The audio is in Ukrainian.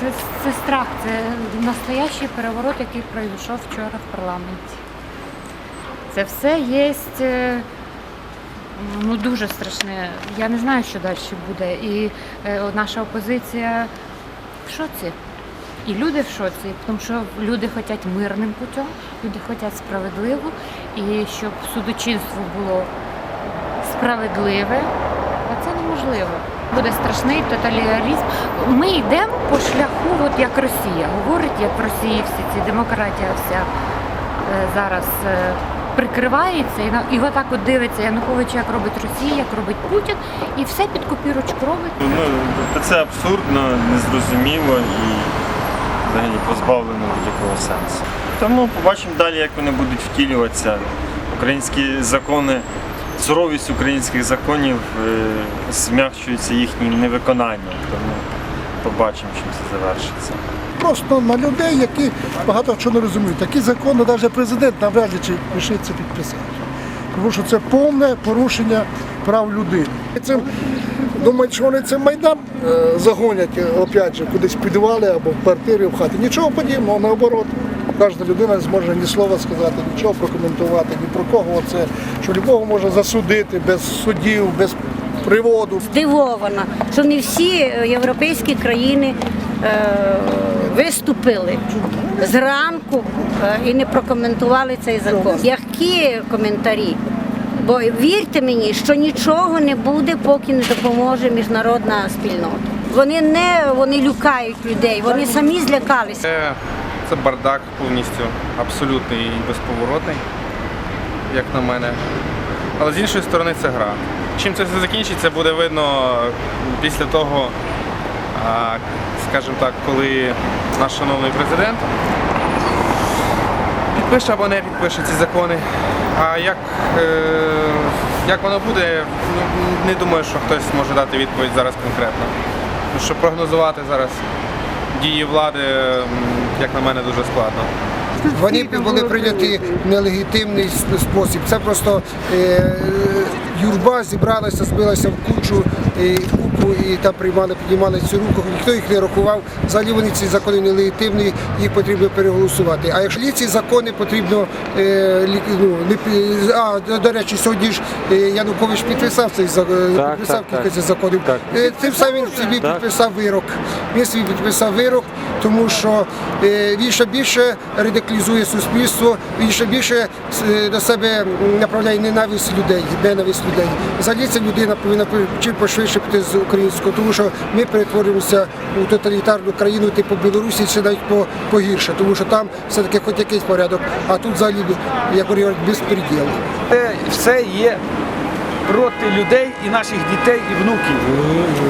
це, це страх, це настоящий переворот, який пройшов вчора в парламенті. Це все є ну, дуже страшне. Я не знаю, що далі буде. І е, наша опозиція в шоці. І люди в шоці, тому що люди хочуть мирним путем, люди хочуть справедливо, і щоб судочинство було справедливе, а це неможливо. Буде страшний тоталітаризм. Ми йдемо по шляху, от як Росія. Говорить, як в Росії всі ці демократія вся е, зараз е, прикривається і, і отак от дивиться Янукович, як робить Росія, як робить Путін, і все під копірочку робить. Ну, це абсурдно, незрозуміло і взагалі позбавлено будь-якого сенсу. Тому побачимо далі, як вони будуть втілюватися. Українські закони, суровість українських законів е, змягчується їхнім невиконанням. Тому побачимо, чим це завершиться. Просто на людей, які багато чого не розуміють. Такі закони навіть президент навряд чи рішиться підписати. Тому що це повне порушення прав людини. Це, думають, що вони це майдан е, загонять е, опять же, кудись в підвали або в квартирі, в хаті. Нічого подібного, наоборот. Кожна людина не зможе ні слова сказати, нічого прокоментувати, ні про кого це, що любого може засудити без судів, без приводу. здивована, що не всі е, європейські країни е, виступили зранку е, і не прокоментували цей закон. Які коментарі? Бо вірте мені, що нічого не буде, поки не допоможе міжнародна спільнота. Вони не вони люкають людей, вони самі злякалися. Це, бардак повністю, абсолютний і безповоротний, як на мене. Але з іншої сторони це гра. Чим це все закінчиться, буде видно після того, скажімо так, коли наш шановний президент підпише або не підпише ці закони. А як, е, як воно буде, не думаю, що хтось може дати відповідь зараз конкретно. Тому що прогнозувати зараз дії влади, як на мене, дуже складно. Вони були прийняті в нелегітимний спосіб. Це просто е, юрба зібралася, збилася в кучу, е, купу і там приймали, піднімали цю руку. Ніхто їх не рахував. Взагалі вони ці закони нелегітимні, їх потрібно переголосувати. А якщо ці закони потрібно е, ну, не а до- речі, сьогодні ж е, Янукович підписав цей за- підписав кілька цих законів. Е, Тим самим собі підписав вирок. Він собі підписав вирок, тому що е, він ще більше радикалізує суспільство, він ще більше е, до себе направляє ненависть людей, ненависть людей. Взагалі ця людина повинна чим пошвидше піти з українського, тому що ми перетворюємося у тоталітарну країну типу Білорусі, чи навіть погірше, тому що там все-таки хоч якийсь порядок, а тут взагалі, як говорять, безпреділ. Це все є проти людей і наших дітей і внуків.